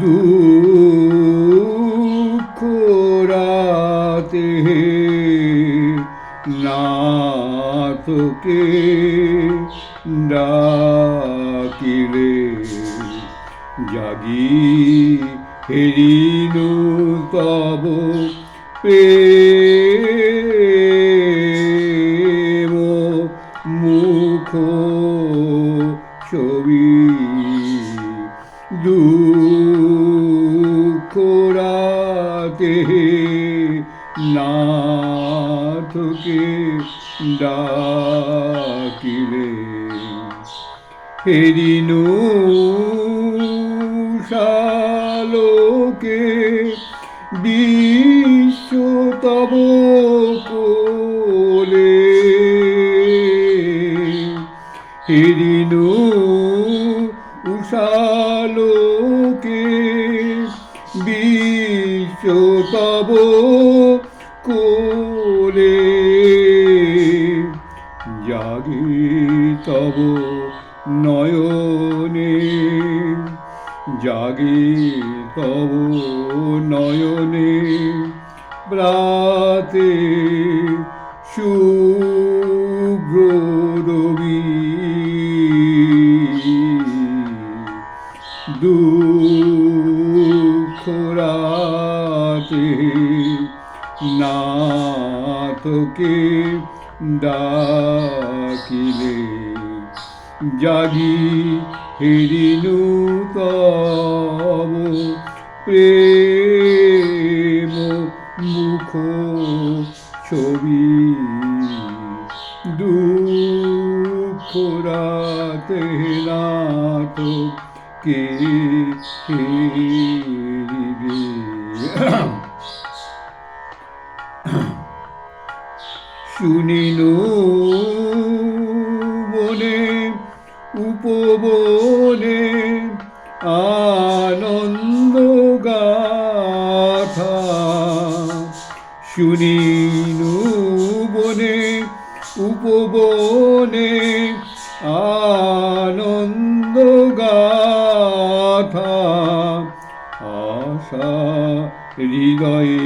দুঃখ রাতে না তোকে ডাকিলে জাগি হেরিনু তব প্রেম ডাকিলে হেরিনু শালোকে বিশ্ব তব কোলে হেরিনু উষালোকে বিশ্ব তব তব নয়নে জাগে তব নয়নে প্রাতে শুভ্র রবি। দুঃখ না তোকে ডাকিলে জাগি হেরিনু তব প্রেম মুখ ছবি দুঃখ রাতে না তো কে হেরিবে শুনিনু উপবনে আনন্দ গাথা শুনিনু বনে উপবনে আনন্দ গাথা আশা হৃদয়ে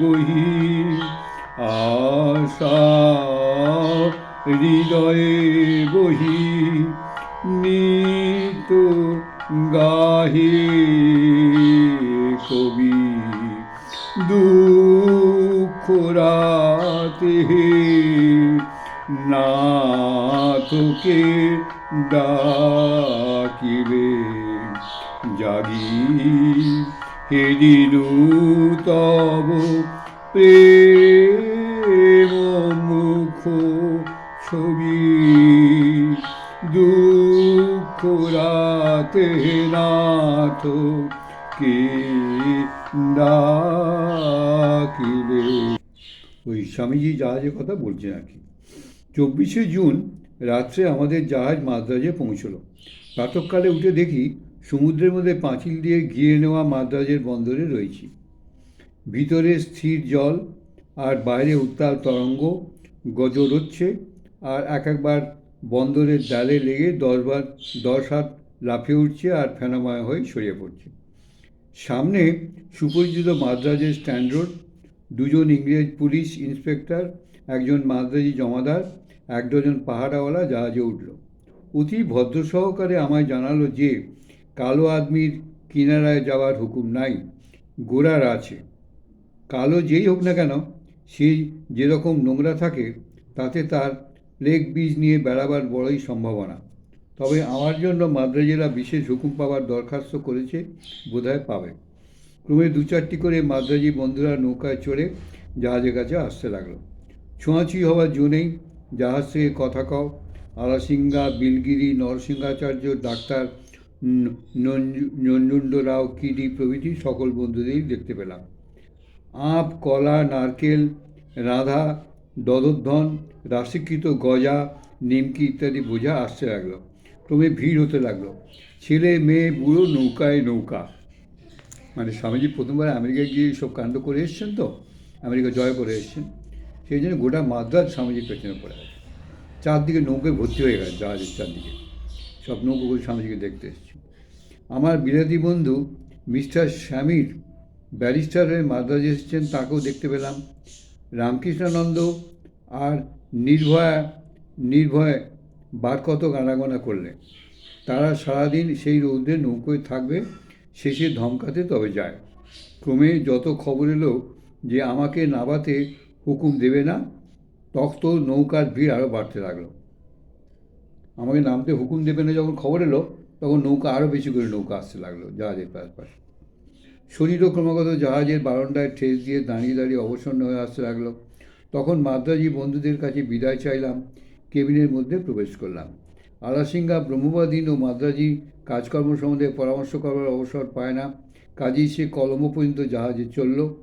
বহি আশা হৃদয়ে বহি। গাহে কবি দুঃখ রাতে না তোকে ডাকিবে জাগি হেরিনু তব প্রেম মুখ ছবি রাতে নাথ কে ডাকিলে ওই স্বামীজি জাহাজের কথা বলছেন আর কি। চব্বিশে জুন রাত্রে আমাদের জাহাজ মাদ্রাজে পৌঁছলো। প্রাতকালে উঠে দেখি সমুদ্রের মধ্যে পাঁচিল দিয়ে ঘিরে নেওয়া মাদ্রাজের বন্দরে রয়েছি। ভিতরে স্থির জল আর বাইরে উত্তাল তরঙ্গ, গজর হচ্ছে আর এক একবার বন্দরের জালে লেগে দশবার দশ হাত লাফিয়ে উঠছে আর ফেনাময় হয়ে ছড়িয়ে পড়ছে। সামনে সুপরিচিত মাদ্রাজের স্ট্যান্ড রোড, দুজন ইংরেজ পুলিশ ইন্সপেক্টর, একজন মাদ্রাজি জমাদার, এক ডজন পাহারাওয়ালা জাহাজে উঠল। অতি ভদ্র সহকারে আমায় জানালো যে, কালো আদমির কিনারায় যাওয়ার হুকুম নাই গোড়ার আছে। কালো যেই হোক না কেন, সে যেরকম নোংরা থাকে, তাতে তার লেগ বীজ নিয়ে বেড়াবার বড়ই সম্ভাবনা। তবে আমার জন্য মাদ্রাজেরা বিশেষ হুকুম পাওয়ার দরখাস্ত করেছে, বোধহয় পাবে। ক্রমে দু চারটি করে মাদ্রাজি বন্ধুরা নৌকায় চড়ে জাহাজের কাছে আসতে লাগল। ছোঁয়াছুঁই হওয়ার জন্যেই জাহাজ থেকে কথা কও। আলাসিঙ্গা, বিলগিরি, নরসিংহাচার্য, ডাক্তার নঞ্জুণ্ড রাও, কিডি প্রভৃতি সকল বন্ধুদেরই দেখতে পেলাম। আপ, কলা, নারকেল, রাধা দদধ্বন রাশিকৃত গজা, নিমকি ইত্যাদি বোঝা আসতে লাগল। ক্রমে ভিড় হতে লাগল। ছেলে, মেয়ে, বুড়ো, নৌকায় নৌকা। মানে স্বামীজি প্রথমবার আমেরিকায় গিয়ে সব কাণ্ড করে এসছেন তো? আমেরিকা জয় করে এসছেন। সেই জন্য গোটা মাদ্রাজ স্বামীজির পেছনে পড়ে গেছে। চারদিকে নৌকায় ভর্তি হয়ে গেছে জাহাজের চারদিকে। সব নৌকোগুলো স্বামীজিকে দেখতে এসছে। আমার বিরাদি বন্ধু মিস্টার স্বামীর ব্যারিস্টার হয়ে মাদ্রাজে এসেছেন, তাকেও দেখতে পেলাম। রামকৃষ্ণানন্দ আর নির্ভয়া, নির্ভয় বার কত গানাগোনা করলে। তারা সারাদিন সেই রৌদ্রে নৌকোয় থাকবে, শেষে ধমকাতে তবে যায়। ক্রমে যত খবর এলো যে আমাকে নাবাতে হুকুম দেবে না, তত নৌকার ভিড় আরও বাড়তে লাগল। আমাকে নামতে হুকুম দেবে না যখন খবর এলো, তখন নৌকা আরও বেশি করে নৌকা আসতে লাগল জাহাজের পাশে শরীরও ক্রমাগত জাহাজের বারান্দায় ঠেস দিয়ে দাঁড়িয়ে দাঁড়িয়ে অবসন্ন হয়ে আসতে লাগল। তখন মাদ্রাজি বন্ধুদের কাছে বিদায় চাইলাম কেবিনের মধ্যে প্রবেশ করলাম। আলাসিঙ্গা ব্রহ্মবাদীন ও মাদ্রাজি কাজকর্ম সম্বন্ধে পরামর্শ করার অবসর পায় না। কাজেই সে কলম পর্যন্ত জাহাজে চলল।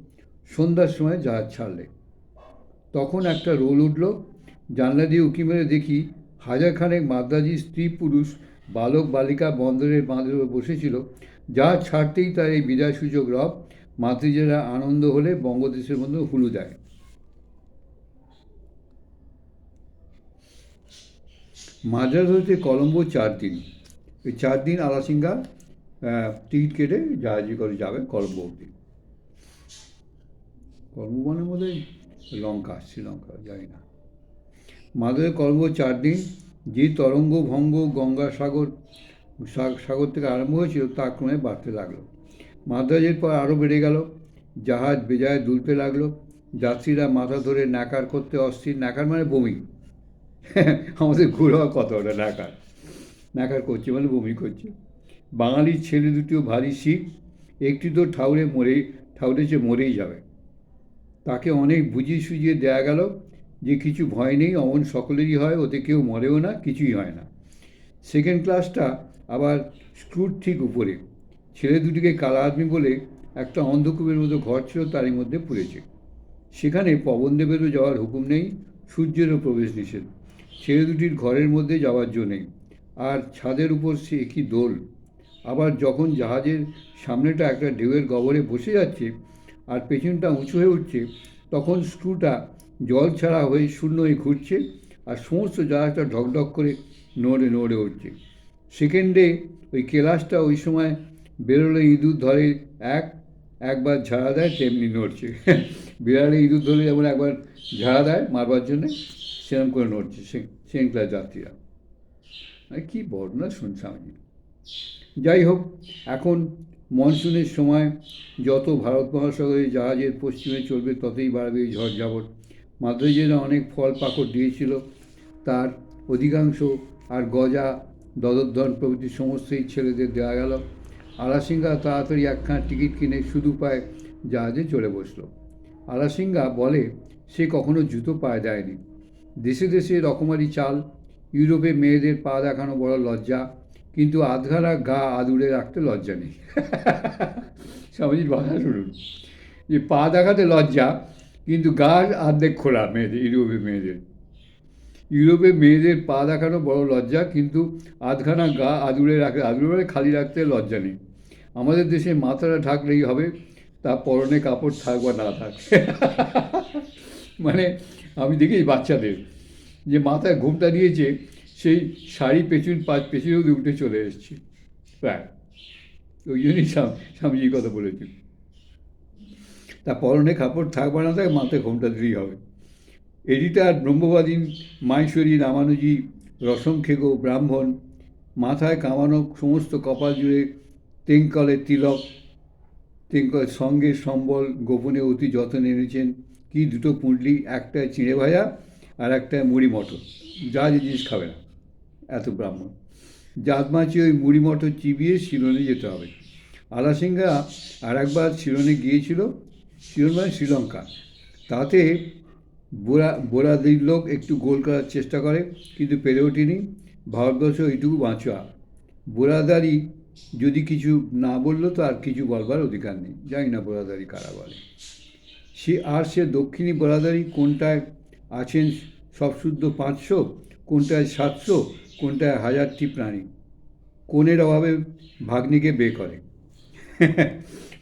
সন্ধ্যার সময় জাহাজ ছাড়লে। তখন একটা রোল উঠল। জানলা দিয়ে উকি মেরে দেখি হাজারখানেক মাদ্রাজি স্ত্রী পুরুষ বালক বালিকা বন্দরের বাঁধের উপর বসেছিল। জাহাজ ছাড়তেই তার এই বিদায় বিদায়সূচক রব। মাতৃজেরা আনন্দ হলে বঙ্গদেশের মধ্যে হুলু দেয় মাদ্রাজ হতে কলম্বো চার দিন। এই চার দিন আলাসিঙ্গা টিকিট কেটে জাহাজে করে যাবে কলম্বো অব্দি কলম্বো মানে মধ্যে লঙ্কা, শ্রীলঙ্কা, জানি না। মাদ্রাজে কলম্বো চার দিন, যে তরঙ্গ ভঙ্গ গঙ্গা সাগর থেকে আরম্ভ হয়েছিল তা ক্রমে বাড়তে লাগল। মাদ্রাজের পর আরও বেড়ে গেল, জাহাজ বেজায় দুলতে লাগল, যাত্রীরা মাথা ধরে ন্যাকার করতে অস্থির, ন্যাকার মানে বমি। আমাদের ঘুরা কত ওটা ন্যাকার ন্যাকার করছে মানে বমি করছে। বাঙালির ছেলে দুটিও ভারী শিখ একটি তো ঠাউরে মরে ঠাউরেছে মরেই যাবে। তাকে অনেক বুঝিয়ে সুঝিয়ে দেয়া গেল যে কিছু ভয় নেই, অমন সকলেরই হয় ওতে কেউ মরেও না, কিছুই হয় না। সেকেন্ড ক্লাসটা আবার স্ক্রুর ঠিক উপরে। ছেলে দুটিকে কালা আদমি বলে একটা অন্ধকূপের মতো ঘর ছিল তারই মধ্যে পড়েছে। সেখানে পবনদেবেরও যাওয়ার হুকুম নেই, সূর্যেরও প্রবেশ নিষেধ। ছেলে দুটির ঘরের মধ্যে যাওয়ার জো নেই আর ছাদের উপর সে একই দোল। আবার যখন জাহাজের সামনেটা একটা ঢেউয়ের গবরে বসে যাচ্ছে আর পেছনটা উঁচু হয়ে উঠছে, তখন স্ক্রুটা জল ছাড়া হয়ে শূন্য হয়ে ঘুরছে আর সমস্ত জাহাজটা ঢকঢক করে নড়ে নড়ে উঠছে। সেকেন্ডে ওই কেলাসটা ওই সময় বেরোলে ইঁদুর ধরে এক, একবার ঝাড়া দেয়, তেমনি নড়ছে। বিড়ালে ইঁদুর ধরে যেমন একবার ঝাড়া দেয় মারবার জন্যে সেরকম করে নড়ছে সেকেন্ড ক্লাস যাত্রীরা কী বর্ণনা শুনছিলাম আমি যাই হোক এখন মনসুনের সময় যত ভারত মহাসাগরে জাহাজের পশ্চিমে চলবে, ততই বাড়বে এই ঝড় ঝাপট। মাদ্রাজেরা অনেক ফল পাকড় দিয়েছিল। তার অধিকাংশ আর গজা দদরধন প্রভৃতি সমস্তই ছেলেদের দেওয়া গেল। আলাসিঙ্গা তাড়াতাড়ি একখানা টিকিট কিনে শুধু পায়ে জাহাজে চলে বসল। আলাসিঙ্গা বলে, সে কখনো জুতো পায়ে দেয়নি। দেশে দেশে রকমারি চাল, ইউরোপে মেয়েদের পা দেখানো বড় লজ্জা, কিন্তু আধঘারা গা আদুরে রাখতে লজ্জা নেই। স্বামীজির ভাষা শুনুন। যে পা দেখাতে লজ্জা, কিন্তু গা আর্ধেক খোলা মেয়েদের, ইউরোপে মেয়েদের। ইউরোপে মেয়েদের পা দেখানো বড় লজ্জা, কিন্তু আধখানা গা আদুরে রাখতে আদুরে খালি রাখতে লজ্জা নেই। আমাদের দেশে মাথাটা ঢাকলেই হবে, তা পরনে কাপড় থাক বা না থাক। মানে আমি দেখি বাচ্চাদের, যে মাথায় ঘুমটা দিয়েছে, সেই শাড়ি পেছন পাঁচ পেছনে উঠে চলে এসছে। প্রায়। ওই জন্যই স্বাম- স্বামীজির কথা বলেছি। তা পরনে কাপড় থাকবে না থাক মাথায় ঘুমটা দিতেই হবে। এডিটার ব্রহ্মবাদী মাহেশ্বরী রামানুজি, রসম খেগো ব্রাহ্মণ, মাথায় কামানো সমস্ত কপাল জুড়ে তেঙ্কলে তিলক তেঙ্কল সঙ্গে সম্বল গোপনে অতি যত্নে এনেছেন। কি দুটো পুঁটলি, একটা চিঁড়ে ভাজা আর একটা মুড়ি মটর। যা যে জিনিস খাবে না, এত ব্রাহ্মণ। জাত মাছি ওই মুড়ি মটর চিবিয়ে শিলনে যেতে হবে। আলাসিংহা আর একবার শিলনে গিয়েছিল, শিলন মানে শ্রীলঙ্কা। তাতে বোরা, বোরাদির লোক একটু গোল করার চেষ্টা করে, কিন্তু পেরে ওঠেনি। ভারতবর্ষ এইটুকু বাঁচা। বোরাদারি যদি কিছু না বলল, তো আর কিছু বলবার অধিকার নেই। জানি না বোরাদারি কারা বলে। সে আর সে দক্ষিণী বোরাদারি কোনটায় আছেন সব শুদ্ধ পাঁচশো, কোনটায় সাতশো, কোনটায় হাজারটি প্রাণী? কোনের অভাবে ভাগ্নিকে বিয়ে করে?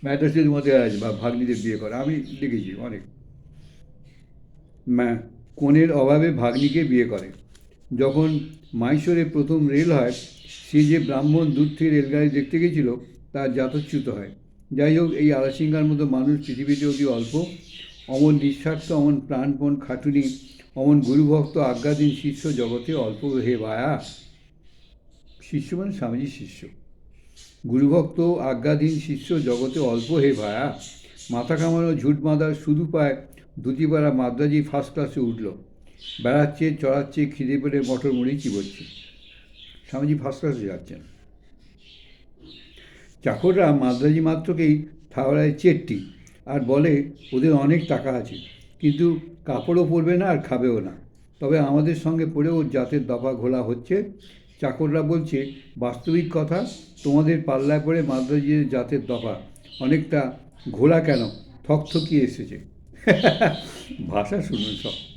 ম্যাটার্সের মধ্যে আছে বা ভাগ্নিদের বিয়ে করে, আমি দেখেছি অনেক। কনের অভাবে ভাগ্নিকে বিয়ে করে? যখন মাইশোরে প্রথম রেল হয়, সে যে ব্রাহ্মণ দূর থেকে রেলগাড়ি দেখতে গেছিল তার যাতচ্যুত হয়। যাই হোক, এই আলাসিঙ্গার মতো মানুষ পৃথিবীতে অতি অল্প। অমন নিঃস্বার্থ, অমন প্রাণপণ খাটুনি, অমন গুরুভক্ত আজ্ঞাধীন শিষ্য জগতে অল্প হে ভায়া শিষ্য মানে স্বামীজি শিষ্য। গুরুভক্ত আজ্ঞাধীন শিষ্য জগতে অল্প হে ভায়া মাথা কামানো ঝুট মাদার শুধু পায় ধুতিপাড়া মাদ্রাজি ফার্স্ট ক্লাসে উঠল। বেড়াচ্ছে, চড়াচ্ছে, খিদে পেলে মটর মুড়ি চিবোচ্ছে। স্বামীজি ফার্স্ট ক্লাসে যাচ্ছেন। চাকররা মাদ্রাজি মাত্রকেই থাওড়ায় চেট্টি আর বলে, ওদের অনেক টাকা আছে, কিন্তু কাপড়ও পরবে না আর খাবেও না। তবে আমাদের সঙ্গে পড়েও জাতের দফা ঘোলা হচ্ছে। চাকররা বলছে, বাস্তবিক কথা, তোমাদের পাল্লায় পড়ে মাদ্রাজির জাতের দফা অনেকটা ঘোলা কেন? থকথকিয়ে এসেছে। ভাষা শুনুন সব।